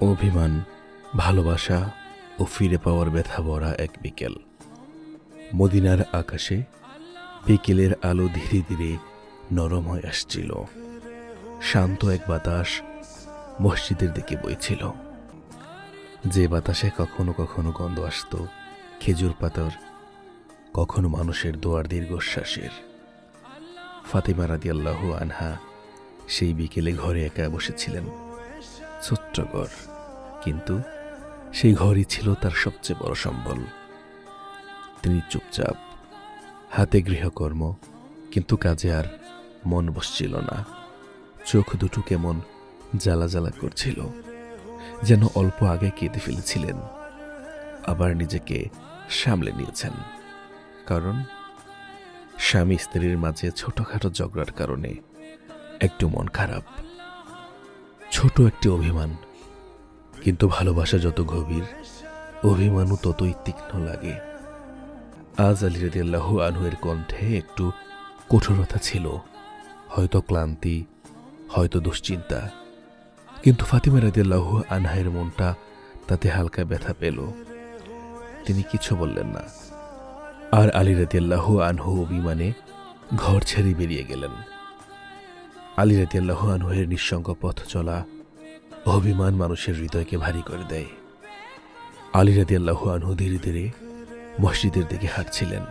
অভিমান, ভালোবাসা ও ফিরে পাওয়ার ব্যথা ভরা এক বিকেল। মদিনার আকাশে বিকেলের আলো ধীরে ধীরে নরম হয়ে আসছিল। শান্ত এক বাতাস মসজিদের দিকে বইছিল। যে বাতাসে কখনো কখনো গন্ধ আসতো খেজুর পাতার, কখনো মানুষের দোয়ার দীর্ঘশ্বাসের। ফাতিমা রাদিয়াল্লাহু আনহা সেই বিকেলে ঘরে একা বসেছিলেন। ছোট্ট ঘর কিন্তু সেই ঘরই ছিল তার সবচেয়ে বড় সম্বল। তিনি চুপচাপ, হাতে গৃহকর্ম, কিন্তু কাজে আর মন বসছিল না। চোখ দুটো কেমন জ্বালা জ্বালা করছিল, যেন অল্প আগে কেঁদে ফেলেছিলেন, আবার নিজেকে সামলে নিয়েছেন। কারণ স্বামী স্ত্রীর মাঝে ছোটখাটো ঝগড়ার কারণে একটু মন খারাপ। ছোট একটি অভিমান। কিন্তু ভালোবাসা যত গভীর, অভিমানও ততই তীক্ষ্ণ লাগে। আজ আলী রাদিয়াল্লাহ আনহুয়ের কণ্ঠে একটু কঠোরতা ছিল। হয়তো ক্লান্তি, হয়তো দুশ্চিন্তা। কিন্তু ফাতিমা রাদিয়াল্লাহ আনহায়ের মনটা তাতে হালকা ব্যথা পেল। তিনি কিছু বললেন না। আর আলী রাদিয়াল্লাহ আনহু অভিমানে ঘর ছেড়ে বেরিয়ে গেলেন। আলী রাদিয়াল্লাহ আনহুয়ের নিঃসঙ্গ পথ চলা অভিমান মানুষের হৃদয়কে ভারী করে দেয়। আলী রাদিয়াল্লাহ আনহু ধীরে ধীরে মসজিদের দিকে হাঁটছিলেন।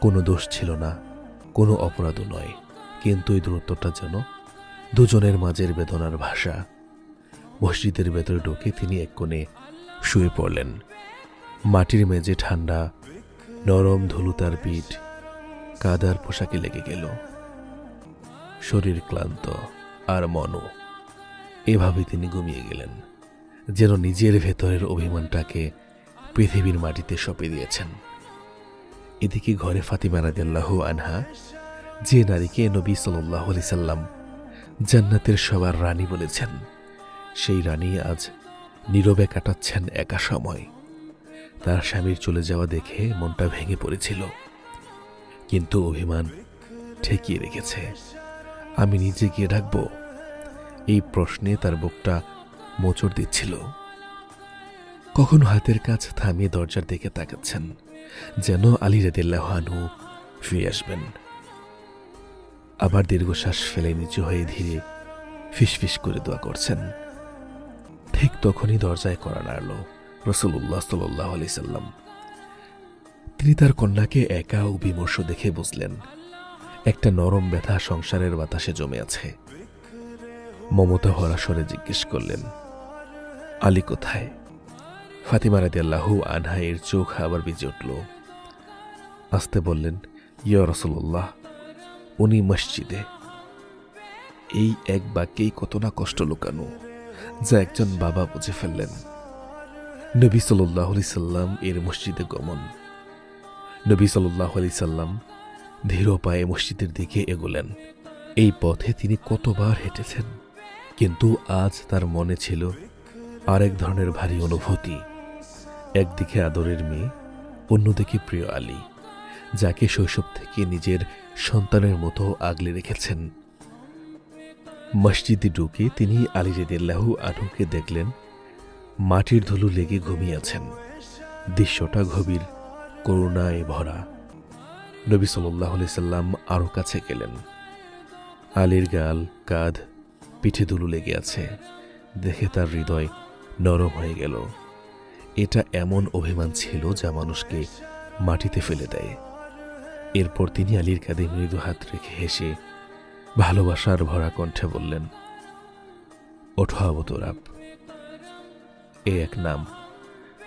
কোনো দোষ ছিল না, কোনো অপরাধও নয়, কিন্তু এই দূরত্বটা যেন দুজনের মাঝের বেদনার ভাষা। মসজিদের ভেতরে ঢুকে তিনি এক কোণে শুয়ে পড়লেন। মাটির মেঝে ঠান্ডা, নরম ধুলুতার পিঠ কাদার পোশাকে লেগে গেল। শরীর ক্লান্ত আর মনও। এভাবে তিনি ঘুমিয়ে গেলেন, যেন নিজের ভেতরের অভিমানটাকে পৃথিবীর মাটিতে সঁপে দিয়েছেন। এদিকে ঘরে ফাতিমা রাদিয়াল্লাহু আনহা, যে নারীকে নবী সাল্লাহ আলি সাল্লাম জান্নাতের সবার রানী বলেছেন, সেই রানী আজ নীরবে কাটাচ্ছেন একা সময়। তার স্বামীর চলে যাওয়া দেখে মনটা ভেঙে পড়েছিল। কিন্তু অভিমান ঠেকিয়ে রেখেছে, আমি নিজে গিয়ে ডাকবো এই প্রশ্নে তার বুকটা মোচড় দিচ্ছিল। কখনো হাতের কাজ থামিয়ে দরজার দিকে তাকাচ্ছেন, যেন আলী রাদিল্লাহানু ফিরে আসবেন। আবার দীর্ঘশ্বাস ফেলে নিচু হয়ে ধীরে ফিসফিস করে দোয়া করছেন। ঠিক তখনই দরজায় করা নাড়ল রসুল্লাহ সাল্লাহ আলি সাল্লাম। তিনি তার কন্যাকে একা ও বিমর্ষ দেখে বুঝলেন, একটা নরম ব্যথা সংসারের বাতাসে জমে আছে। মমতা ভরা স্বরে জিজ্ঞেস করলেন, আলী কোথায়? ফাতিমা রাদি আল্লাহু আনহাইয়ের চোখ আবার বেজে উঠল। আসতে বললেন, ইয়া রসুল্লাহ উনি মসজিদে। এই এক বাক্যেই কত না কষ্ট লুকানো, যা একজন বাবা বুঝে ফেললেন। নবী সাল্লাহ সাল্লাম এর মসজিদে গমন। নবী সাল্লাহ আলি সাল্লাম ধীর পায়ে মসজিদের দিকে এগোলেন। এই পথে তিনি কতবার হেঁটেছেন? কিন্তু আজ তার মনে ছিল আরেক ধরনের ভারী অনুভূতি। একদিকে আদরের মেয়ে, অন্যদিকে প্রিয় আলী, যাকে শৈশব থেকে নিজের সন্তানের মতো আগলে রেখেছেন। মসজিদে ঢুকে তিনি আলী রেদিল্লাহু আনুকে দেখলেন, মাটির ধুলো লেগে ঘুমিয়ে আছেন। দৃশ্যটা গভীর, করুণায় ভরা। নবী সাল্লাহ সাল্লাম আরও কাছে গেলেন। আলীর গাল, কাঁধ পিঠে দুলু লেগে আছে। দেখে তার হৃদয় নরম হয়ে গেল। এটা এমন অভিমান ছিল যা মানুষকে মাটিতে ফেলে দেয়। এরপর তিনি আলীর কাঁধে মৃদু হাত রেখে হেসে ভালোবাসার ভরা কণ্ঠে বললেন, ওঠো আবতরাব এ এক নাম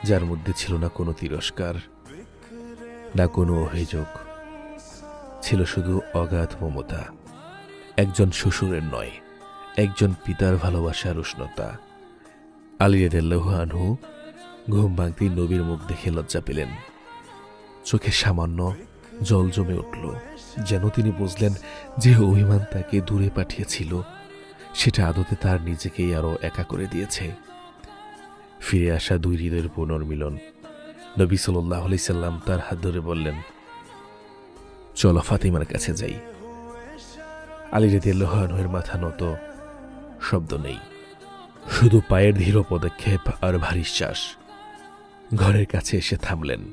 যার মধ্যে ছিল না কোনো তিরস্কার, না কোনো অভিযোগ। ছিল শুধু অগাধ মমতা। একজন শ্বশুরের নয়। একজন পিতার ভালোবাসার উষ্ণতা। আলিয়াদেল্লাহ আনহু ঘুম ভাঙতেই নবীর মুখ দেখে লজ্জা পেলেন। চোখে সামান্য জল জমে উঠল, যেন তিনি বুঝলেন যে অভিমান তাকে দূরে পাঠিয়েছিল, সেটা আদতে তার নিজেকেই আরও একা করে দিয়েছে। ফিরে আসা দুই হৃদয়ের পুনর্মিলন। নবী সাল্লাহ সাল্লাম তার হাত ধরে বললেন, চলো ফাতিমার কাছে যাই। আলী রেদি লোহানুয়ের মাথা নত শব্দ নেই। শুধু পায়ের ধীর পদক্ষেপ আর ভারী শ্বাস। ঘরের কাছে এসে থামলেন।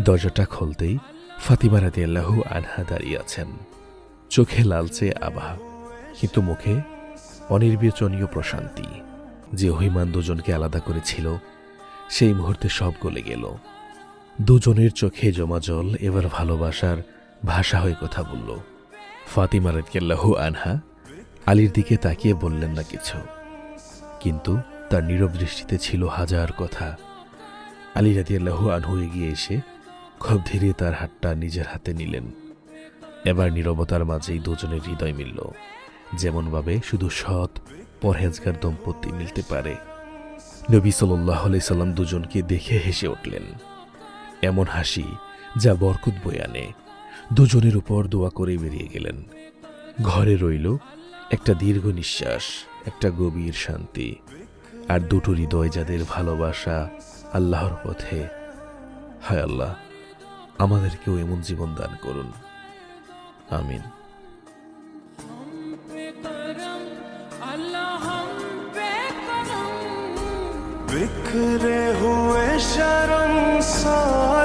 দরজাটা খুলতেই ফাতিমা আল্লাহু আনহা দাঁড়িয়ে আছেন। চোখে লালচে আভা, কিন্তু মুখে অনির্বাচনীয় প্রশান্তি। যে অভিমান দুজনকে আলাদা করেছিল, সেই মুহূর্তে সব গলে গেল। দুজনের চোখে জমা জল, এবার ভালোবাসার ভাষা হয়ে কথা বলল। ফাতিমা রাদিয়াল্লাহু আনহা আলীর দিকে তাকিয়ে বললেন না কিছু। কিন্তু তার নীরব দৃষ্টিতে ছিল হাজার কথা। আলী রাদিয়াল্লাহু আনহু এগিয়ে এসে খুব ধীরে তার হাতটা নিজের হাতে নিলেন। এবার নীরবতার মাঝেই দুজনের হৃদয় মিলল। যেমনভাবে শুধু সৎ পরহেজগার দম্পতি মিলতে পারে। নবী সাল্লাহ সাল্লাম দুজনকে দেখে হেসে উঠলেন। এমন হাসি যা বরকত বয়ে আনে। দুজনের উপর দোয়া করে বেরিয়ে গেলেন। ঘরে রইল একটা দীর্ঘ নিঃশ্বাস একটা গভীর শান্তি আর দুটো হৃদয় যাদের ভালোবাসা আল্লাহর পথে হায় আল্লাহ আমাদেরকেও এমন জীবন দান করুন আমিন करम अल्लाह हम पे करम बिखरे हुए शर्म सार है